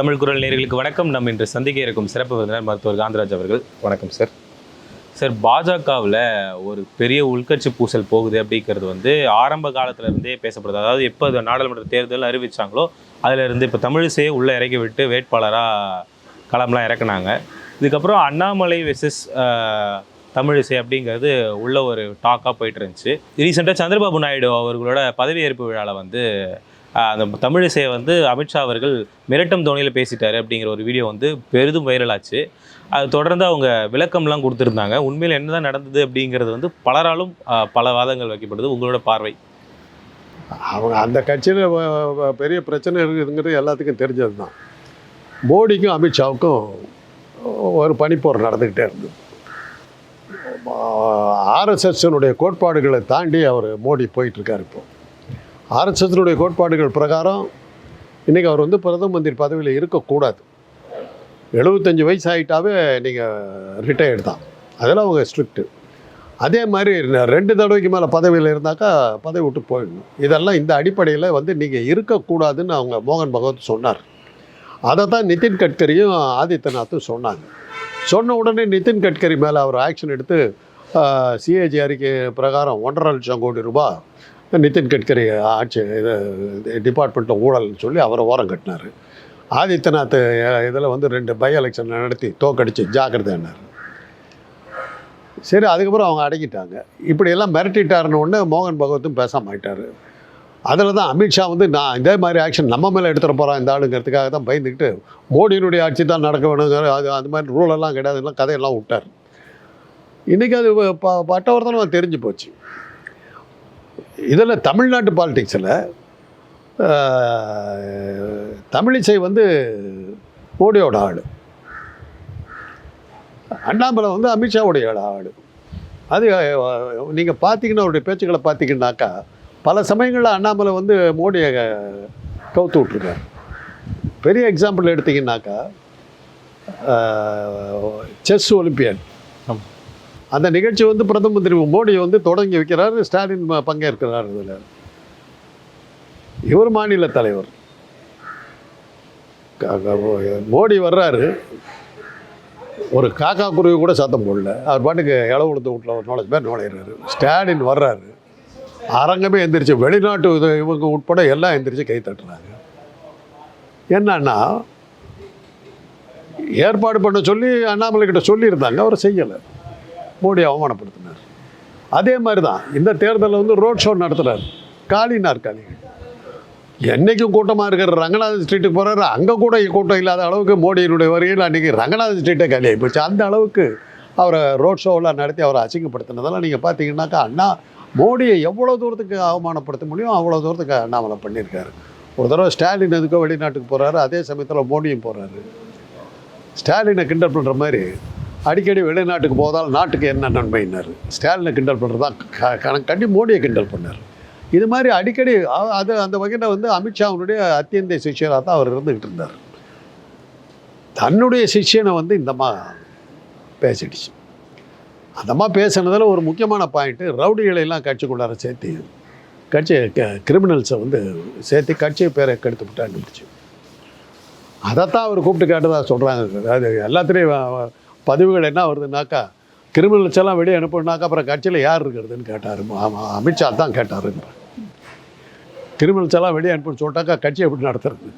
தமிழ் குரல் நேயர்களுக்கு வணக்கம். நம்ம இன்று சந்திக்க இருக்கும் சிறப்பு விருந்தினர் மருத்துவர் காந்தராஜ் அவர்கள். வணக்கம் சார். சார் பாஜகவில் ஒரு பெரிய உள்கட்சி பூசல் போகுது அப்படிங்கிறது வந்து ஆரம்ப காலத்துல இருந்தே பேசப்படுது. அதாவது எப்போ அது நாடாளுமன்ற தேர்தல் அறிவிச்சாங்களோ அதுல இருந்து இப்போ தமிழிசையை உள்ளே இறக்கி விட்டு வேட்பாளராக களம்லாம் இறக்குனாங்க. இதுக்கப்புறம் அண்ணாமலை வெர்சஸ் தமிழிசை அப்படிங்கிறது உள்ள ஒரு டாக்காக போயிட்டு இருந்துச்சு. ரீசெண்டாக சந்திரபாபு நாயுடு அவர்களோட பதவியேற்பு விழாவில் வந்து அந்த தமிழிசையை வந்து அமித்ஷா அவர்கள் மிரட்டும் தோனியில் பேசிட்டாரு அப்படிங்கிற ஒரு வீடியோ வந்து பெரிதும் வைரலாச்சு அது தொடர்ந்து அவங்க விளக்கம்லாம் கொடுத்துருந்தாங்க. உண்மையில் என்னதான் நடந்தது அப்படிங்கிறது வந்து பலராலும் பல வாதங்கள் வைக்கப்படுது. உங்களோட பார்வை? அவங்க அந்த கட்சியில் பெரிய பிரச்சனை இருக்குதுங்கிறது எல்லாத்துக்கும் தெரிஞ்சது தான் மோடிக்கும் அமித்ஷாவுக்கும் ஒரு பனிப்போர் நடந்துக்கிட்டே இருந்தது. ஆர்எஸ்எஸ்னுடைய கோட்பாடுகளை தாண்டி அவர் மோடி போயிட்டுருக்கார் இப்போது ஆர்எஸ்எஸ்னுடைய கோட்பாடுகள் பிரகாரம் இன்றைக்கி அவர் வந்து பிரதம மந்திரி பதவியில் இருக்கக்கூடாது. எழுபத்தஞ்சி வயசு ஆகிட்டாவே நீங்கள் ரிட்டையர்டு தான். அதெல்லாம் அவங்க ஸ்ட்ரிக்ட்டு அதே மாதிரி ரெண்டு தடவைக்கு மேலே பதவியில் இருந்தாக்கா பதவி விட்டு போயிடணும். இதெல்லாம் இந்த அடிப்படையில் வந்து நீங்கள் இருக்கக்கூடாதுன்னு அவங்க மோகன் பகவத் சொன்னார். அதை தான் நிதின் கட்கரியும் ஆதித்யநாத்தும் சொன்னாங்க. சொன்ன உடனே நிதின் கட்கரி மேலே அவர் ஆக்ஷன் எடுத்து சிஏஜி அறிக்கை பிரகாரம் ஒன்றரை லட்சம் கோடி ரூபாய் நிதின் கட்கரி ஆட்சி இது டிபார்ட்மெண்ட்டில் ஊழல்னு சொல்லி அவரை ஓரம் கட்டினார். ஆதித்யநாத் இதில் வந்து ரெண்டு பை எலெக்ஷன் நடத்தி தோக்கடிச்சு ஜாக்கிரதைன்னார் சரி அதுக்கப்புறம் அவங்க அடங்கிட்டாங்க இப்படியெல்லாம் மிரட்டிட்டாருன்னு ஒன்று மோகன் பகவத்தும் பேசாம ஆயிட்டார். அதில் தான் அமித்ஷா வந்து நான் இதே மாதிரி ஆக்ஷன் நம்ம மேலே எடுத்துகிட்டு போகிறான் இந்த ஆளுங்கிறதுக்காக தான் பயந்துக்கிட்டு மோடியினுடைய ஆட்சி தான் நடக்க வேணுங்கிற அது அந்த மாதிரி ரூலெல்லாம் கிடையாது எல்லாம் கதையெல்லாம் விட்டார். இன்றைக்கி அது ப பட்டவர்த்தனம் தெரிஞ்சு போச்சு. இதில் தமிழ்நாட்டு பாலிடிக்ஸில் தமிழிசை வந்து மோடியோட ஆள். அண்ணாமலை வந்து அமித்ஷாவுடைய ஆள். அது நீங்கள் பார்த்தீங்கன்னா அவருடைய பேச்சுக்களை பார்த்தீங்கன்னாக்கா பல சமயங்களில் அண்ணாமலை வந்து மோடியை கவுத்து விட்ருக்காரு பெரிய எக்ஸாம்பிள் எடுத்தீங்கன்னாக்கா செஸ் ஒலிம்பியன். அந்த நிகழ்ச்சி வந்து பிரதம மந்திரி மோடி வந்து தொடங்கி வைக்கிறார். ஸ்டாலின் பங்கேற்கிறார் இதில். இவர் மாநில தலைவர். மோடி வர்றாரு. ஒரு காக்கா குருவி கூட சத்தம் போடல. அவர் பாட்டுக்கு இளவு கொடுத்த வீட்டில் ஒரு நாலஞ்சு பேர் நுழையிறாரு. ஸ்டாலின் வர்றாரு. அரங்கமே எந்திரிச்சு வெளிநாட்டு இது- இவங்க உட்பட எல்லாம் எந்திரிச்சு கை தட்டுறாங்க. என்னன்னா ஏற்பாடு பண்ண சொல்லி அண்ணாமலை கிட்ட சொல்லியிருந்தாங்க. அவர் செய்யலை. மோடி அவமானப்படுத்தினார். அதே மாதிரி தான் இந்த தேர்தலில் வந்து ரோட் ஷோ நடத்துகிறார் காலி நாற்காலிகள் என்னைக்கும் கூட்டமாக இருக்கிற ரங்கநாத ஸ்ட்ரீட்டுக்கு போகிறாரு அங்கே கூட கூட்டம் இல்லாத அளவுக்கு மோடியினுடைய வருகையில் அன்றைக்கி ரங்கநாத ஸ்ட்ரீட்டை காலியாகி போச்சு. அந்த அளவுக்கு அவரை ரோட் ஷோவெலாம் நடத்தி அவரை அசிங்கப்படுத்தினதெல்லாம் நீங்கள் பார்த்தீங்கன்னாக்கா அண்ணா மோடியை எவ்வளோ தூரத்துக்கு அவமானப்படுத்த முடியும் அவ்வளோ தூரத்துக்கு அண்ணாமலை பண்ணியிருக்காரு. ஒரு தடவை ஸ்டாலின் எதுக்கோ வெளிநாட்டுக்கு போகிறாரு அதே சமயத்தில் மோடியும் போகிறாரு ஸ்டாலினை கிண்டல் பண்ணுற மாதிரி அடிக்கடி வெளிநாட்டுக்கு போதால் நாட்டுக்கு என்ன நன்மைன்னாரு ஸ்டாலினை கிண்டல் பண்ணுறது தான் க கண்டி மோடியை கிண்டல் பண்ணார். இது மாதிரி அடிக்கடி அது அந்த வகையில் வந்து அமித்ஷாவுடைய அத்தியந்த சிஷ்யராக தான் அவர் இருந்துக்கிட்டு இருந்தார். தன்னுடைய சிஷ்யனை வந்து இந்தம்மா பேசிடுச்சு. அந்தம்மா பேசுனதில் ஒரு முக்கியமான பாயிண்ட்டு ரவுடிகளை எல்லாம் கட்சிக்குள்ளார சேர்த்து கட்சி கிரிமினல்ஸை வந்து சேர்த்து கட்சியை பேரை கெடுத்து விட்டாண்டுச்சு அதைத்தான் அவர் கூப்பிட்டு கேட்டதாக சொல்கிறாங்க அது எல்லாத்துலேயும் பதிவுகள் என்ன வருதுன்னாக்கா கிரிமினல்ஸ் எல்லாம் வெளியே அனுப்புனாக்கா அப்புறம் கட்சியில் யார் இருக்கிறதுன்னு கேட்டார். அமித்ஷா தான் கேட்டாருன்ற கிரிமினல்ஸ் எல்லாம் வெளியே அனுப்புன்னு சொல்லிட்டாக்கா கட்சி எப்படி நடத்துறது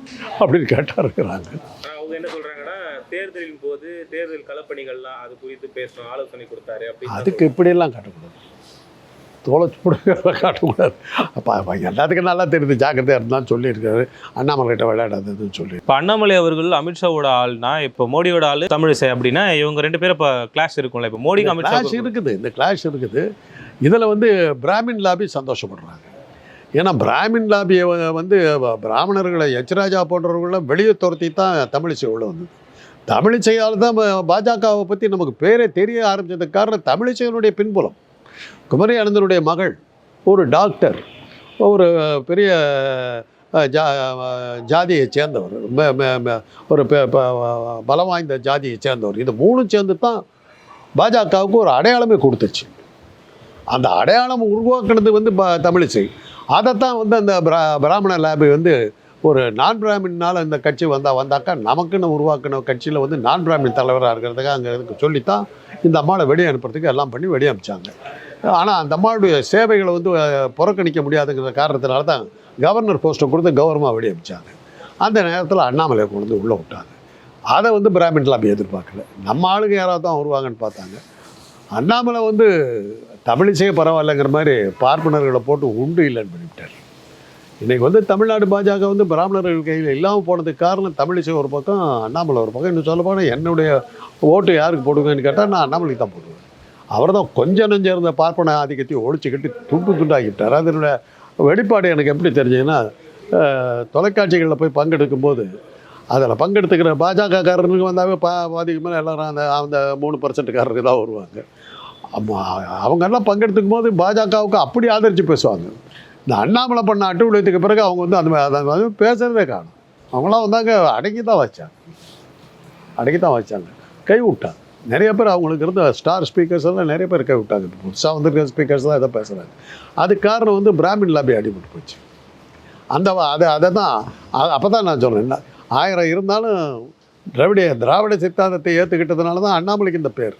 அப்படின்னு கேட்டாருங்கிறாங்க. அவங்க என்ன சொல்றாங்கன்னா தேர்தலின் போது தேர்தல் களப்பணிகள்லாம் அது குறித்து பேசணும் ஆலோசனை கொடுத்தாரு அதுக்கு இப்படியெல்லாம் காட்டக்கூடாது. தோலைச்சு போடுறத காட்டக்கூடாது. அப்போ எல்லாத்துக்கும் நல்லா தெரியுது ஜாக்கிரதையாக இருந்தான்னு சொல்லியிருக்காரு. அண்ணாமலைகிட்ட விளையாடாததுன்னு சொல்லி. இப்போ அண்ணாமலை அவர்கள் அமித்ஷாவோட ஆள்னா இப்போ மோடியோட ஆள் தமிழிசை அப்படின்னா இவங்க ரெண்டு பேரும் இப்போ கிளாஸ் இருக்கும்ல இப்போ மோடிக்கு கிளாஷ் இருக்குது இந்த கிளாஷ் இருக்குது. இதில் வந்து பிராமின் லாபி சந்தோஷப்படுறாங்க. ஏன்னா பிராமின் லாபியை வந்து பிராமணர்களை எச்ராஜா போன்றவர்களை வெளியே துரத்தி தான் தமிழிசை உள்ள வந்தது. தமிழிசையால் தான் பாஜகவை பற்றி நமக்கு பேரே தெரிய ஆரம்பிச்சதுக்கு காரணம் தமிழிசையினுடைய பின்புலம். குமரி அனந்தனுடைய மகள் ஒரு டாக்டர் ஒரு பெரிய ஜா ஜாதியை சேர்ந்தவர். ஒரு ப- பலம் வாய்ந்த ஜாதியை சேர்ந்தவர். இது மூணும் சேர்ந்து தான் பாஜகவுக்கு ஒரு அடையாளமே கொடுத்துச்சு. அந்த அடையாளம் உருவாக்குனது வந்து ப தமிழிசை. அதைத்தான் வந்து அந்த பிரா பிராமண லேபை வந்து ஒரு நான் பிராமின்னால் இந்த கட்சி வந்தால் வந்தாக்கா நமக்குன்னு உருவாக்கின கட்சியில் வந்து நான் பிராமின் தலைவராக இருக்கிறதுக்கு அங்கே சொல்லித்தான் இந்த அம்மாவை வெளியே அனுப்புறதுக்கு எல்லாம் பண்ணி வெளியே அனுப்பிச்சாங்க. ஆனால் அந்த அம்மாவுடைய சேவைகளை வந்து புறக்கணிக்க முடியாதுங்கிற காரணத்தினால தான் கவர்னர் போஸ்ட்டை கொடுத்து கௌரவமாக வெளியே அனுப்பிச்சாங்க. அந்த நேரத்தில் அண்ணாமலையை கொண்டு வந்து உள்ளே விட்டாங்க. அதை வந்து பிராமின் லாபி எதிர்பார்க்கல. நம்ம ஆளுங்க யாராவது தான் வருவாங்கன்னு பார்த்தாங்க. அண்ணாமலை வந்து தமிழிசையே பரவாயில்லைங்கிற மாதிரி பார்ப்பனர்களை போட்டு உண்டு இல்லைன்னு பண்ணிவிட்டார் இன்றைக்கி வந்து தமிழ்நாடு பாஜக வந்து பிராமணர்கள் கையில் இல்லாமல் போனதுக்கு காரணம் தமிழிசை ஒரு பக்கம் அண்ணாமலை ஒரு பக்கம். இன்னும் சொல்ல போனால் என்னுடைய ஓட்டு யாருக்கு போடுவேன்னு கேட்டால் நான் அண்ணாமலைக்கு தான் போடுவேன். அவர் தான் கொஞ்சம் நெஞ்சம் இருந்த பார்ப்பன ஆதிக்கத்தையும் ஒழிச்சுக்கிட்டு துண்டு துண்டாக்கிட்டார் அதனுடைய வெளிப்பாடு எனக்கு எப்படி தெரிஞ்சதுன்னா தொலைக்காட்சிகளில் போய் பங்கெடுக்கும் போது அதில் பங்கெடுத்துக்கிற பாஜகக்காரனுக்கு வந்தாவே பா பாதிக்கு மேலே எல்லாரும் அந்த அந்த மூணு பர்சன்ட்காரருக்கு தான் வருவாங்க. ஆமா, அவங்கெல்லாம் பங்கெடுத்துக்கும் போது பாஜகவுக்கு அப்படி ஆதரித்து பேசுவாங்க. இந்த அண்ணாமலை பண்ண அட்டுவிழத்துக்கு பிறகு அவங்க வந்து அந்த மாதிரி பேசுகிறதே காணும். அவங்களாம் வந்தாங்க அடக்கி தான் வச்சாங்க. அடக்கி தான் வச்சாங்க. கை விட்டாங்க. நிறைய பேர் அவங்களுக்கு இருந்த ஸ்டார் ஸ்பீக்கர்ஸ் எல்லாம் நிறைய பேர் கை விட்டாங்க. புதுசாக வந்திருக்க ஸ்பீக்கர்ஸ் தான் இதை பேசுகிறாங்க அதுக்கு காரணம் வந்து பிராமின் லாபி அடிபட்டு போச்சு. அந்த அதை அதை தான் அப்போ தான் நான் சொல்கிறேன் என்ன? ஆயிரம் இருந்தாலும் திராவிட திராவிட சித்தாந்தத்தை ஏற்றுக்கிட்டதுனால தான் அண்ணாமலைக்கு இந்த பேர்.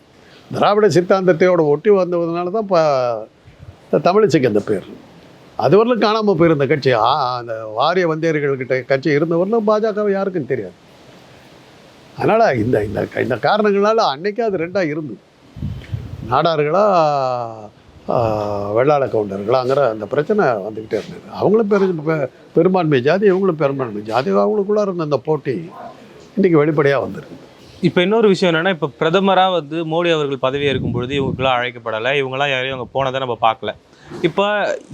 திராவிட சித்தாந்தத்தையோட ஒட்டி வந்ததுனால தான் இப்போ தமிழிசைக்கு அந்த பேர். அதுவரையிலும் காணாமல் போயிருந்த கட்சி. அந்த வாரிய வந்தியர்கள்கிட்ட கட்சி இருந்தவரையிலும் பாஜக யாருக்கும் தெரியாது. அதனால் இந்த இந்த இந்த காரணங்களால் அன்னைக்கே அது ரெண்டாக இருந்தது. நாடார்களா வெள்ளாள கவுண்டர்களாங்கிற அந்த பிரச்சனை வந்துக்கிட்டே இருந்தது. அவங்களும் பெரு பெ- பெரும்பான்மை ஜாதி இவங்களும் பெரும்பான்மை ஜாதி. அவங்களுக்குள்ள இருந்த அந்த போட்டி இன்றைக்கி வெளிப்படையாக வந்திருக்கு. இப்போ இன்னொரு விஷயம் என்னென்னா இப்போ பிரதமராக வந்து மோடி அவர்கள் பதவி இருக்கும் பொழுது இவங்களுக்குலாம் அழைக்கப்படலை. இவங்களாம் யாரையும் அங்கே போனதை நம்ம பார்க்கல. இப்போ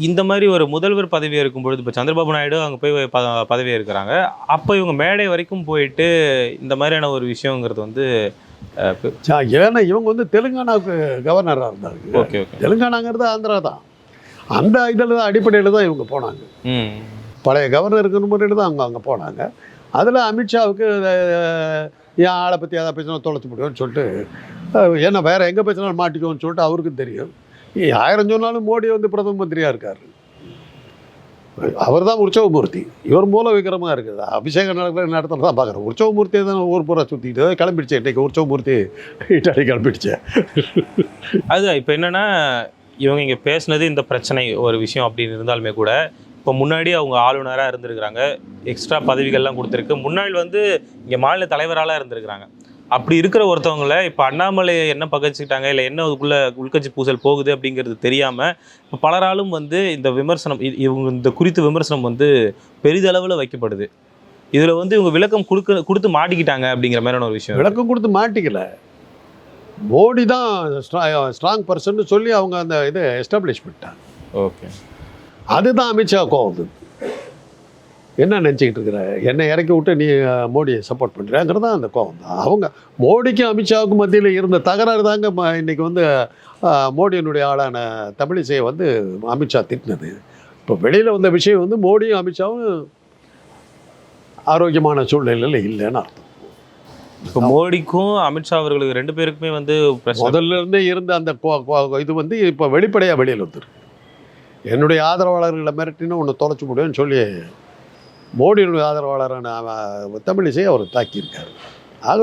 இந்த மாதிரி ஒரு முதல்வர் பதவி இருக்கும் பொழுது இப்போ சந்திரபாபு நாயுடு அங்கே போய் ப பதவி இருக்கிறாங்க. அப்போ இவங்க மேடை வரைக்கும் போயிட்டு இந்த மாதிரியான ஒரு விஷயங்கிறது வந்து ஏன்னா இவங்க வந்து தெலுங்கானாவுக்கு கவர்னராக இருந்தாங்க. Okay okay. தெலுங்கானாங்கிறது ஆந்திரா தான். அந்த இதில் தான் அடிப்படையில் தான் இவங்க போனாங்க. பழைய கவர்னருக்கு முறையில் தான் அவங்க அங்கே போனாங்க. அதில் அமித்ஷாவுக்கு என் ஆளை பற்றி எதாவது பேசினா தொலைச்சி போடுவேன்னு சொல்லிட்டு ஏன்னா வேறு எங்கே பேசினாலும் மாட்டிக்குவோன்னு சொல்லிட்டு அவருக்கும் தெரியும். ஆயிரம் சொன்னாலும் மோடி வந்து பிரதம மந்திரியாக இருக்கார். அவர் தான் உற்சவமூர்த்தி. இவர் மூல விக்கிரமாக இருக்குது. அபிஷேகம் நடக்கிற நேரத்தில் தான் பார்க்குறேன் உற்சவமூர்த்தியை தான் ஊர் பூரா சுற்றிட்டு கிளம்பிடுச்சேன் இன்றைக்கி உற்சவமூர்த்தி இட்டாடி கிளம்பிடுச்சேன் அதுதான் இப்போ என்னன்னா இவங்க இங்கே பேசுனது இந்த பிரச்சனை ஒரு விஷயம் அப்படின்னு இருந்தாலுமே கூட இப்போ முன்னாடி அவங்க ஆளுநராக இருந்திருக்கிறாங்க. எக்ஸ்ட்ரா பதவிகள்லாம் கொடுத்துருக்கு. முன்னாள் வந்து இங்கே மாநில தலைவராலாம் இருந்திருக்கிறாங்க. அப்படி இருக்கிற ஒருத்தவங்கள இப்போ அண்ணாமலை என்ன பகச்சிக்கிட்டாங்க இல்லை என்ன அதுக்குள்ள உள்கட்சி பூசல் போகுது அப்படிங்கிறது தெரியாமல் இப்போ பலராலும் வந்து இந்த விமர்சனம் இவங்க இந்த குறித்த விமர்சனம் வந்து பெரிதளவில் வைக்கப்படுது. இதில் வந்து இவங்க விளக்கம் கொடுக்க கொடுத்து மாட்டிக்கிட்டாங்க அப்படிங்கிற மாதிரியான ஒரு விஷயம். விளக்கம் கொடுத்து மாட்டிக்கல. மோடி தான் ஸ்ட்ராங் பர்சன் சொல்லி அவங்க அந்த இதை எஸ்டாப்ளிஷ் பண்ணிட்டாங்க. ஓகே. அதுதான் அமித்ஷா கோவம். என்ன நினச்சிக்கிட்டு இருக்கிற? என்னை இறக்கி விட்டு நீ மோடியை சப்போர்ட் பண்ணுறேங்கிறது தான் அந்த கோவம் தான் அவங்க மோடிக்கும் அமித்ஷாவுக்கும் மத்தியில் இருந்த தகராறு தாங்க இன்னைக்கு வந்து மோடியினுடைய ஆளான தமிழிசையை வந்து அமித்ஷா திட்டினது. இப்போ வெளியில் வந்த விஷயம் வந்து மோடியும் அமித்ஷாவும் ஆரோக்கியமான சூழ்நிலையில் இல்லைன்னு அர்த்தம். இப்போ மோடிக்கும் அமித்ஷா அவர்களுக்கு ரெண்டு பேருக்குமே வந்து முதல்ல இருந்தே இருந்த அந்த கோ- கோ- இது வந்து இப்போ வெளிப்படையாக வெளியில் வந்துருக்கு. என்னுடைய ஆதரவாளர்களை மிரட்டினா ஒன்று தொலைச்சி முடியும்னு சொல்லி மோடியினுடைய ஆதரவாளரான தமிழிசை அவர் தாக்கியிருக்காரு. ஆக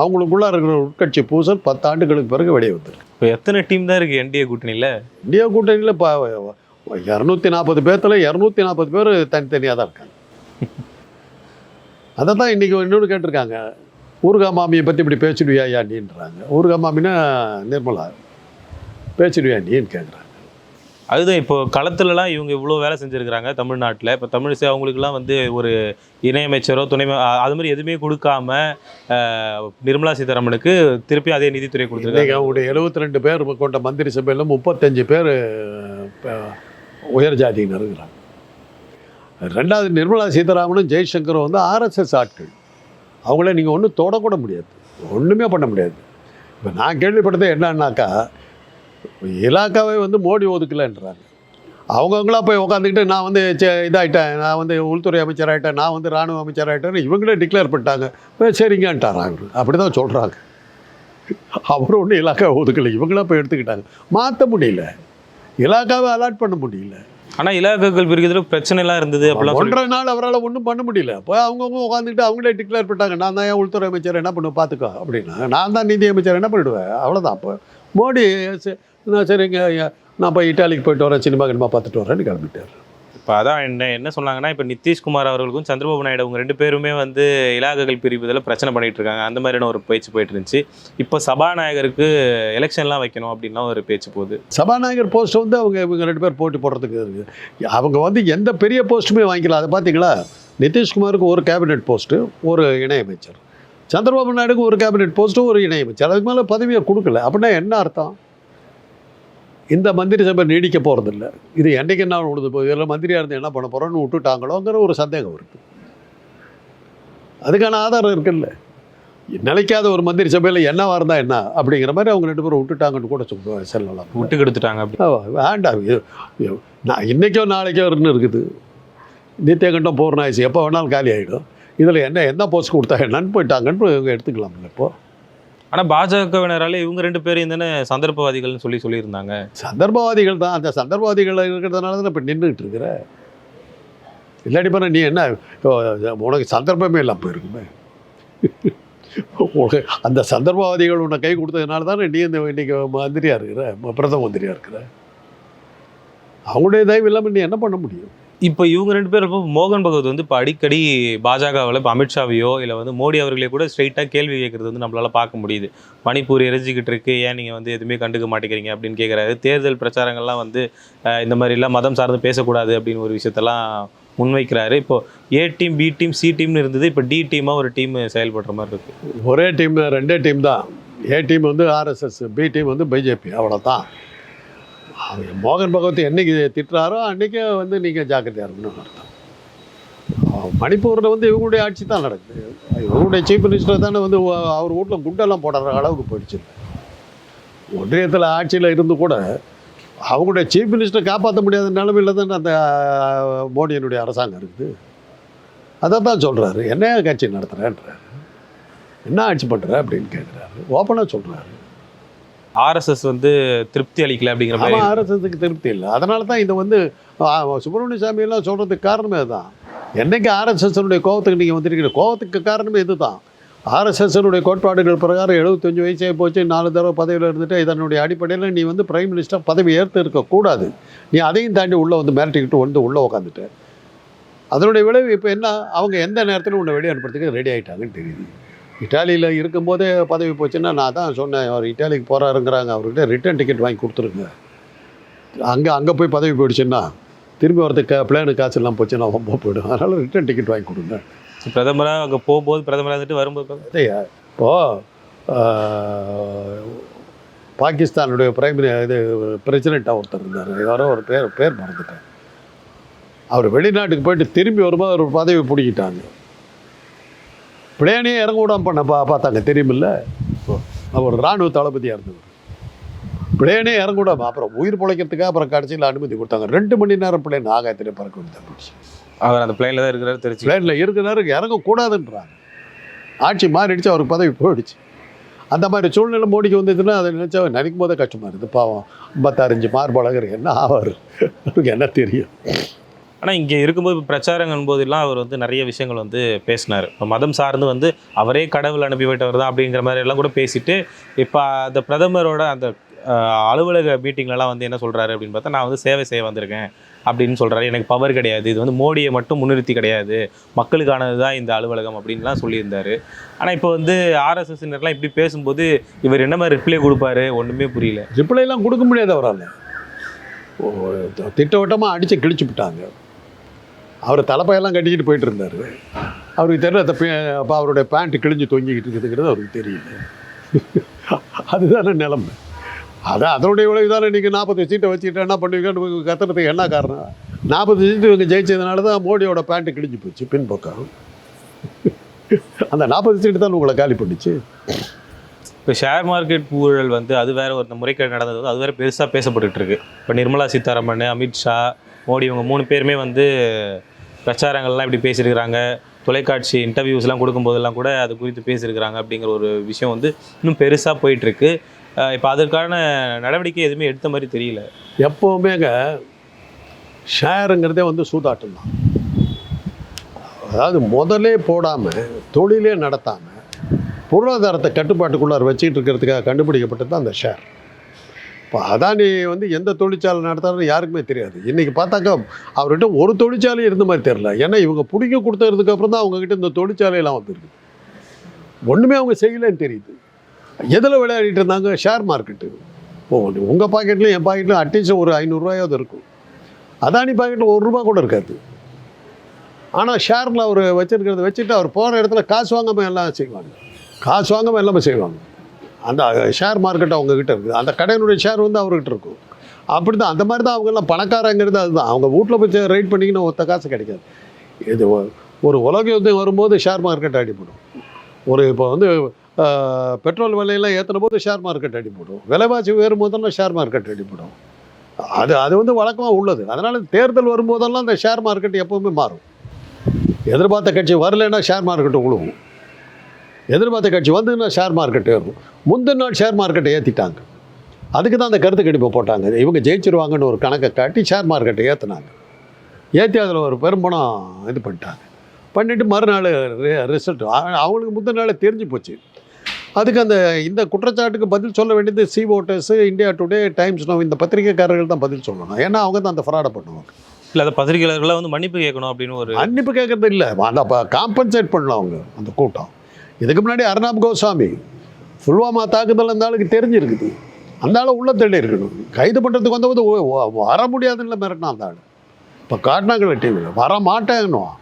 அவங்களுக்குள்ள இருக்கிற உட்கட்சி பூசல் பத்து ஆண்டுகளுக்கு பிறகு வெளியே வந்திருக்கு. இப்போ எத்தனை டீம் தான் இருக்கு என்டிஏ கூட்டணியில்? இந்தியா கூட்டணியில் இப்போ இரநூத்தி நாற்பது பேர்த்தில் இரநூத்தி நாற்பது பேர் தனித்தனியாக தான் இருக்காங்க. அதை தான் இன்றைக்கி இன்னொன்று கேட்டிருக்காங்க. ஊர்கா மாமியை பற்றி இப்படி பேசிடுவியா ஐயா நீன்றாங்க. ஊர்கா மாமினா நிர்மலா பேசிடுவியா நீன்னு கேட்குறாங்க அதுதான் இப்போ களத்துலலாம் இவங்க இவ்வளோ வேலை செஞ்சுருக்கிறாங்க தமிழ்நாட்டில். இப்போ தமிழிசை அவங்களுக்குலாம் வந்து ஒரு இணையமைச்சரோ துணை அது மாதிரி எதுவுமே கொடுக்காம நிர்மலா சீதாராமனுக்கு திருப்பி அதே நிதித்துறை கொடுத்துருக்காங்க. அவங்களுடைய எழுபத்தி ரெண்டு பேர் கொண்ட மந்திரி சபையில் முப்பத்தஞ்சு பேர் உயர் ஜாதியினர் இருக்கிறாங்க. ரெண்டாவது நிர்மலா சீதாராமனும் ஜெய்சங்கரும் வந்து ஆர்எஸ்எஸ் ஆட்கள். அவங்கள நீங்கள் ஒன்றும் தொடக்கூட முடியாது. ஒன்றுமே பண்ண முடியாது. இப்போ நான் கேள்விப்பட்டது என்னன்னாக்கா இலாக்காவே வந்து மோடி ஒதுக்கலைன்றாங்க. அவங்கவுங்களா போய் உட்காந்துக்கிட்டு நான் வந்து இதாயிட்டேன். நான் வந்து உள்துறை அமைச்சர் ஆகிட்டேன் நான் வந்து இராணுவ அமைச்சர் ஆகிட்டேன்னு இவங்களே டிக்ளேர் பண்ணிட்டாங்க. "அஹ் சரிங்கன்ட்டாரா இவர் அப்படி தான் சொல்கிறாங்க அவர் ஒன்றும் இலாக்கா ஒதுக்கலை. இவங்களா போய் எடுத்துக்கிட்டாங்க. மாற்ற முடியல. இலாக்காவை அலாட் பண்ண முடியல. ஆனா இலாக்காக்கள் பிரிக்கிறதுல பிரச்சனை எல்லாம் இருந்தது அப்படிலாம் ஒன்றரை நாள் அவரால் ஒன்றும் பண்ண முடியல. இப்போ அவங்கவுங்க உட்காந்துக்கிட்டு அவங்களே டிக்ளேர் பண்ணிட்டாங்க. நான் தான் ஏன் உள்துறை அமைச்சர் என்ன பண்ணுவேன்? பார்த்துக்கோ அப்படின்னா நான் தான் நிதி அமைச்சர் என்ன பண்ணிடுவேன்? அவ்வளோதான் அப்போ மோடி சரி, நான் சரிங்க நான் போய் இட்டாலிக்கு போயிட்டு வரேன் சினிமா கினிமா பார்த்துட்டு வரேன்னு கிளம்பிட்டார். இப்போ அதான் என்ன என்ன சொன்னாங்கன்னா இப்போ நிதிஷ்குமார் அவர்களுக்கும் சந்திரபாபு நாயுடு அவங்க ரெண்டு பேருமே வந்து இலாக்காக்கள் பிரிப்பதில் பிரச்சனை பண்ணிட்டு இருக்காங்க. அந்த மாதிரியான ஒரு பேச்சு போயிட்டு இருந்துச்சு. இப்போ சபாநாயகருக்கு எலெக்ஷன்லாம் வைக்கணும் அப்படின்லாம் ஒரு பேச்சு போகுது. சபாநாயகர் போஸ்ட் வந்து அவங்க இவங்க ரெண்டு பேர் போட்டி போடுறதுக்கு இருக்குது அவங்க வந்து எந்த பெரிய போஸ்ட்டுமே வாங்கிக்கல. அதை பார்த்தீங்களா? நிதிஷ்குமாருக்கு ஒரு கேபினெட் போஸ்ட்டு ஒரு இணையமைச்சர். சந்திரபாபு நாயுடுக்கு ஒரு கேபினெட் போஸ்ட்டும் ஒரு இணையமைச்சர் அதுக்கு மேலே பதவியை கொடுக்கல. அப்படின்னா என்ன அர்த்தம்? இந்த மந்திரி சபை நீடிக்க போகிறதில்ல இது என்றைக்கு என்ன உழுது போகுது இதில் மந்திரியாக இருந்து என்ன பண்ண போகிறோன்னு விட்டுட்டாங்களோங்கிற ஒரு சந்தேகம் இருக்குது அதுக்கான ஆதாரம் இருக்குல்ல. நிலைக்காத ஒரு மந்திரி சபையில் என்னவா இருந்தால் என்ன? அப்படிங்கிற மாதிரி அவங்க ரெண்டு பேரும் விட்டுட்டாங்கன்னு கூட சொல்லுவாங்க செல்லலாம். விட்டு கெடுத்துட்டாங்க வேண்டாம் நான் இன்றைக்கோ நாளைக்கோ ஒன்று இருக்குது. நித்தியகண்டம் பூர்ணாயுசு எப்போ வேணாலும் காலி ஆகிடும் இதில் என்ன என்ன போஸ்ட் கொடுத்தா என்னன்னு போயிட்டாங்கன்னு இவங்க எடுத்துக்கலாம்ல இப்போ. ஆனால் பாஜகவினரால இவங்க ரெண்டு பேரும் தானே சந்தர்ப்பவாதிகள்னு சொல்லி சொல்லியிருந்தாங்க. சந்தர்ப்பவாதிகள் தான். அந்த சந்தர்ப்பவாதிகள் இருக்கிறதுனால தான் இப்போ நின்றுக்கிட்டு இருக்கிற. இல்லாட்டி பண்ண நீ என்ன உனக்கு சந்தர்ப்பமே இல்லாமல் போயிருக்குமே. உனக்கு அந்த சந்தர்ப்பவாதிகள் உன்னை கை கொடுத்ததுனால தானே நீ இந்த இன்னைக்கு மந்திரியாக இருக்கிற பிரதம மந்திரியாக இருக்கிற. அவங்களுடைய தயவு இல்லாமல் நீ என்ன பண்ண முடியும்? இப்போ இவங்க ரெண்டு பேரும் இப்போ மோகன் பகவத் வந்து இப்போ அடிக்கடி பாஜகவில் இப்போ அமித்ஷாவையோ இல்லை வந்து மோடி அவர்களே கூட ஸ்ட்ரைட்டாக கேள்வி கேட்குறது வந்து நம்மளால் பார்க்க முடியுது. மணிப்பூர் எரிஞ்சிக்கிட்டு இருக்கு. ஏன் நீங்கள் வந்து எதுவுமே கண்டுக்க மாட்டேங்கிறீங்க அப்படின்னு கேட்குறாரு தேர்தல் பிரச்சாரங்கள்லாம் வந்து இந்த மாதிரிலாம் மதம் சார்ந்து பேசக்கூடாது அப்படின்னு ஒரு விஷயத்தெல்லாம் முன்வைக்கிறாரு. இப்போ A team B team C டீம்னு இருந்தது. இப்போ டி டீமாக ஒரு டீம் செயல்படுற மாதிரி இருக்குது ஒரே டீம் ரெண்டே டீம் தான். ஏ டீம் வந்து ஆர்எஸ்எஸ் பி டீம் வந்து பிஜேபி அவ்வளோதான் அது மோகன் பகவத் என்னைக்கு திட்டுறாரோ அன்றைக்கே வந்து நீங்கள் ஜாக்கிரதையாக இருக்கணும்னு அர்த்தம். மணிப்பூரில் வந்து இவங்களுடைய ஆட்சி தான் நடக்குது. இவங்களுடைய சீஃப் மினிஸ்டர் தானே வந்து அவர் வீட்டில் குண்டெல்லாம் போடுற அளவுக்கு போயிடுச்சு. ஒன்றியத்தில் ஆட்சியில் இருந்து கூட அவங்களுடைய சீஃப் மினிஸ்டரை காப்பாற்ற முடியாத நிலைமையில் தான் அந்த மோடியினுடைய அரசாங்கம் இருக்குது. அதை தான் சொல்கிறாரு என்ன கட்சி நடத்துகிறேன்றாரு என்ன ஆட்சி பண்ணுற அப்படின்னு கேட்குறாரு ஓப்பனாக சொல்கிறாரு ஆர்எஸ்எஸ் வந்து திருப்தி அளிக்கல அப்படிங்கிற மாதிரி. ஆர்எஸ்எஸ்க்கு திருப்தி இல்லை. அதனால தான் இதை வந்து சுப்பிரமணிய சாமி எல்லாம் சொல்கிறதுக்கு காரணமே அதுதான் என்னைக்கு ஆர்எஸ்எஸ்னுடைய கோவத்துக்கு நீங்கள் வந்திருக்கிற கோவத்துக்கு காரணமே இதுதான். ஆர்எஸ்எஸ்னுடைய கோட்பாடுகள் பிரகாரம் எழுபத்தஞ்சு வயசே போச்சு நாலு தடவை பதவியில் இருந்துட்டு இதனுடைய அடிப்படையில் நீ வந்து பிரைம் மினிஸ்டர் பதவி ஏற்று இருக்கக்கூடாது நீ அதையும் தாண்டி உள்ளே வந்து மிரட்டிக்கிட்டு வந்து உள்ளே உட்காந்துட்ட அதனுடைய விளைவு இப்போ என்ன? அவங்க எந்த நேரத்தில் உன்னை வெளியே அனுப்புறதுக்கு ரெடி ஆகிட்டாங்கன்னு தெரியுது. இட்டாலியில் இருக்கும்போதே பதவி போச்சுன்னா நான் தான் சொன்னேன் அவர் இட்டாலிக்கு போகிறாருங்கிறாங்க அவர்கிட்ட ரிட்டர்ன் டிக்கெட் வாங்கி கொடுத்துருங்க. அங்கே அங்கே போய் பதவி போயிடுச்சுன்னா திரும்பி வரதுக்கு பிளேனு காசு எல்லாம் போச்சுன்னா ரொம்ப போயிடும் அதனால் ரிட்டர்ன் டிக்கெட் வாங்கி கொடுங்க. பிரதமராக அங்கே போகும்போது பிரதமராக இருந்துட்டு வரும்போது அதையா இப்போது பாகிஸ்தானுடைய பிரைம் இது பிரசிடெண்ட்டாக ஒருத்தர் இருந்தார். யாரோ ஒரு பேர் பேர் மறந்துட்டேன். அவர் வெளிநாட்டுக்கு போயிட்டு திரும்பி வரும்போது ஒரு பதவி பிடிக்கிட்டாங்க பிளேனே இறங்க விடாம பண்ண பா பார்த்தாங்க. தெரியுமில்ல? அவர் ஒரு இராணுவ தளபதியாக இருந்தவர். பிளேனே இறங்க விடாம அப்புறம் உயிர் பிழைக்கிறதுக்காக அப்புறம் கடைசியில் அனுமதி கொடுத்தாங்க. ரெண்டு மணி நேரம் பிளேன் ஆகாயத்திலே பறக்க விட்டு அவர் அந்த பிளைனில் தான் இருக்கிறாரு திருச்சி பிளேனில் இருக்கிறாரு இறங்கக்கூடாதுன்றாங்க ஆட்சி மாறிடுச்சு அவருக்கு பதவி போயிடுச்சு. அந்த மாதிரி சூழ்நிலை மோடிக்கு வந்ததுன்னா அதை நினச்சா நினைக்கும் போதே கஷ்டமாக இருக்குது. பாவம் ஐம்பத்தாறஞ்சு மார்பழகர் என்ன ஆவார் அவருக்கு என்ன தெரியும்? ஆனால் இங்கே இருக்கும்போது பிரச்சாரங்கும் போதெல்லாம் அவர் வந்து நிறைய விஷயங்கள் வந்து பேசினார். இப்போ மதம் சார்ந்து வந்து அவரே கடவுள் அனுப்பி விட்டவர் தான் அப்படிங்கிற மாதிரி எல்லாம் கூட பேசிட்டு இப்போ அந்த பிரதமரோட அந்த அலுவலக மீட்டிங்லலாம் வந்து என்ன சொல்கிறாரு அப்படின்னு பார்த்தா நான் வந்து சேவை செய்ய வந்திருக்கேன் அப்படின்னு சொல்கிறாரு எனக்கு பவர் கிடையாது. இது வந்து மோடியை மட்டும் முன்னிறுத்தி கிடையாது. மக்களுக்கானது தான் இந்த அலுவலகம் அப்படின்லாம் சொல்லியிருந்தார். ஆனால் இப்போ வந்து ஆர்எஸ்எஸ்னர்லாம் இப்படி பேசும்போது இவர் என்ன மாதிரி ரிப்ளை கொடுப்பாரு? ஒன்றுமே புரியல. ரிப்ளைலாம் கொடுக்க முடியாது அவரால். திட்டவட்டமாக அடித்து கிழிச்சு விட்டாங்க. அவர் தலைப்பையெல்லாம் கட்டிக்கிட்டு போயிட்டு இருந்தார் அவருக்கு தெரியல அந்த அப்போ அவருடைய பேண்ட்டு கிழிஞ்சு தொங்கிக்கிட்டு இருக்குதுங்கிறது அவருக்கு தெரியல. அதுதானே நிலைமை. அதான் அதனுடைய விளைவு தானே நீங்கள் நாற்பது சீட்டை வச்சுக்கிட்டு என்ன பண்ணுவீங்கன்னு கத்துறதுக்கு என்ன காரணம்? நாற்பது சீட்டு இவங்க ஜெயிச்சதுனால தான் மோடியோட பேண்ட்டு கிழிஞ்சு போச்சு பின்பக்கம். அந்த நாற்பது சீட்டு தான் உங்களை காலி பண்ணிச்சு? இப்போ ஷேர் மார்க்கெட் ஊழல் வந்து அது வேற ஒரு முறைகேடு நடந்தது அது வேற பெருசாக பேசப்பட்டுட்டு இருக்கு. இப்போ நிர்மலா சீதாராமன் அமித்ஷா மோடி இவங்க மூணு பேருமே வந்து பிரச்சாரங்கள்லாம் இப்படி பேசியிருக்கிறாங்க. தொலைக்காட்சி இன்டர்வியூஸ்லாம் கொடுக்கும்போதெல்லாம் கூட அது குறித்து பேசியிருக்கிறாங்க அப்படிங்கிற ஒரு விஷயம் வந்து இன்னும் பெருசாக போயிட்டுருக்கு. இப்போ அதற்கான நடவடிக்கை எதுவுமே எடுத்த மாதிரி தெரியல. எப்போவுமேங்க ஷேருங்கிறதே வந்து சூதாட்டம் தான். அதாவது முதலே போடாமல் தொழிலே நடத்தாமல் பொருளாதாரத்தை கட்டுப்பாட்டுக்குள்ளார் வச்சுக்கிட்டு இருக்கிறதுக்காக கண்டுபிடிக்கப்பட்டது தான் அந்த ஷேர். இப்போ அதானி வந்து எந்த தொழிற்சாலை நடத்தாருன்னு யாருக்குமே தெரியாது. இன்றைக்கி பார்த்தாக்கா அவர்கிட்ட ஒரு தொழிற்சாலை இருந்த மாதிரி தெரில ஏன்னா இவங்க பிடிக்க கொடுத்ததுக்கு அப்புறம் தான் அவங்கக்கிட்ட இந்த தொழிற்சாலையெல்லாம் வந்துருக்கு. ஒன்றுமே அவங்க செய்யலைன்னு தெரியுது. எதில் விளையாடிட்டு இருந்தாங்க? Share market. ஓ உங்கள் பாக்கெட்லையும் என் பாக்கெட்லையும் அட்லீஸ்ட் ஒரு ஐநூறுரூவாயாவது இருக்கும். அதானி பாக்கெட்டில் ஒரு ரூபா கூட இருக்காது. ஆனால் ஷேரில் அவர் வச்சுருக்கிறத வச்சுட்டு அவர் போகிற இடத்துல காசு வாங்காமல் எல்லாம் செய்வாங்க. காசு வாங்காமல் எல்லாமே செய்வாங்க. அந்த ஷேர் மார்க்கெட் அவங்கக்கிட்ட இருக்குது. அந்த கடையினுடைய ஷேர் வந்து அவர்கிட்ட இருக்கும். அப்படி தான் அந்த மாதிரி தான் அவங்கெல்லாம் பணக்காரங்கிறது அதுதான். அவங்க வீட்டில் போய் ரைட் பண்ணிங்கன்னா ஒத்த காசு கிடைக்காது. இது ஒரு உலக யுத்தம் வரும்போது ஷேர் மார்க்கெட் அடிப்படும் ஒரு இப்போ வந்து பெட்ரோல் விலையெல்லாம் ஏற்றின போது ஷேர் மார்க்கெட் அடிப்படும் விலைவாசி உயரும் போதெல்லாம் ஷேர் மார்க்கெட் அடிப்படும் அது அது வந்து வழக்கமாக உள்ளது. அதனால் தேர்தல் வரும்போதெல்லாம் அந்த ஷேர் மார்க்கெட் எப்போவுமே மாறும். எதிர்பார்த்த கட்சி வரலைன்னா ஷேர் மார்க்கெட்டு உழுவும். எதிர்பார்த்த கட்சி வந்துன்னா ஷேர் மார்க்கெட் ஏறும் முந்தின நாள் ஷேர் மார்க்கெட்டை ஏற்றிட்டாங்க அதுக்கு தான் அந்த கருத்து கணிப்பை போட்டாங்க. இவங்க ஜெயிச்சிருவாங்கன்னு ஒரு கணக்கை காட்டி ஷேர் மார்க்கெட்டை ஏற்றினாங்க ஏற்றி அதில் ஒரு பெரும்பணம் இது பண்ணிட்டாங்க. பண்ணிவிட்டு மறுநாள் ரிசல்ட் அவங்களுக்கு முந்தின நாள் தெரிஞ்சு போச்சு. அதுக்கு அந்த இந்த குற்றச்சாட்டுக்கு பதில் சொல்ல வேண்டியது C voters India Today Times Now இந்த பத்திரிகைக்காரர்கள் தான் பதில் சொல்லணும். ஏன்னா அவங்க தான் அந்த ஃப்ராடை பண்ணுவாங்க. இல்லை அந்த பத்திரிகையாளர்களாக வந்து மன்னிப்பு கேட்கணும் அப்படின்னு ஒரு மன்னிப்பு கேட்கறது இல்லை. அந்த காம்பன்சேட் பண்ணலாம் அவங்க அந்த கூட்டம். இதுக்கு முன்னாடி அர்ணாப் கோஸ்வாமி புல்வாமா தாக்குதல் அந்த ஆளுக்கு தெரிஞ்சிருக்குது. அந்த ஆளை உள்ள தள்ளி இருக்கணும். கைது பண்ணுறதுக்கு வந்தபோது வர முடியாதுன்னு மிரட்டினா அந்த ஆள். இப்போ காட்டினாங்களே டிவியில் வர மாட்டேன்னுவான்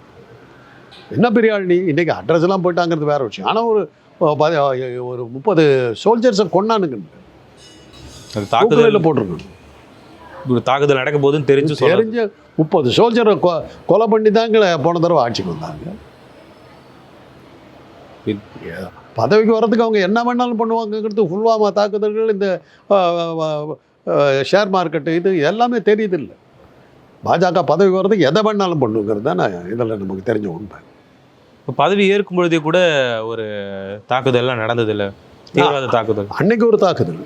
என்ன பெரிய ஆள் நீ இன்றைக்கி அட்ரஸ் எல்லாம் போயிட்டாங்கிறது வேற விஷயம். ஆனால் ஒரு ஒரு பதி- ஒரு முப்பது சோல்ஜர்ஸை கொண்டானுங்க அது தாக்குதல் தூக்குதலில் போட்டிருக்கணும். ஒரு தாக்குதல் நடக்க போகுதுன்னு தெரிஞ்சு தெரிஞ்ச முப்பது சோல்ஜரை கொலை பண்ணி தாங்க போன தடவை ஆட்சிக்கு வந்தாங்க. பதவிக்கு வர்றதுக்கு அவங்க என்ன வேணாலும் பண்ணுவாங்கங்கிறது புல்வாமா தாக்குதல்கள் இந்த ஷேர் மார்க்கெட்டு இது எல்லாமே தெரியுது இல்லை பாஜக பதவிக்கு வர்றதுக்கு எதை வேணாலும் பண்ணுங்கிறது தானே இதில் நமக்கு தெரிஞ்ச உண்மை. இப்போ பதவி ஏற்கும் பொழுதே கூட ஒரு தாக்குதல்லாம் நடந்தது இல்லை தீவிரவாத தாக்குதல். அன்னைக்கு ஒரு தாக்குதல்.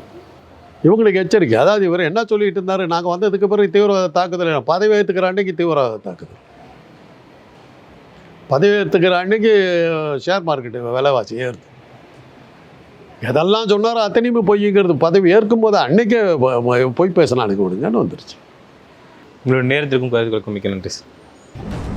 இவங்களுக்கு எச்சரிக்கை. அதாவது இவர் என்ன சொல்லிட்டு இருந்தாரு? நாங்கள் வந்ததுக்கு பிறகு தீவிரவாத தாக்குதல். பதவி ஏற்றுக்கிற அன்னைக்கு தீவிரவாத தாக்குதல். பதவி ஏற்றுக்கிற அன்னைக்கு ஷேர் மார்க்கெட்டு விலைவாசி ஏறுது. எதெல்லாம் சொன்னாரோ அத்தனையுமே பொய்ங்கிறது பதவி ஏற்கும் போது அன்னைக்கே பொய் பேசலாம் அனுப்பி விடுங்கன்னு வந்துருச்சு. உங்களோட நேரத்திற்கும் கருத்துக்களுக்கும் மிக்க நன்றி சார்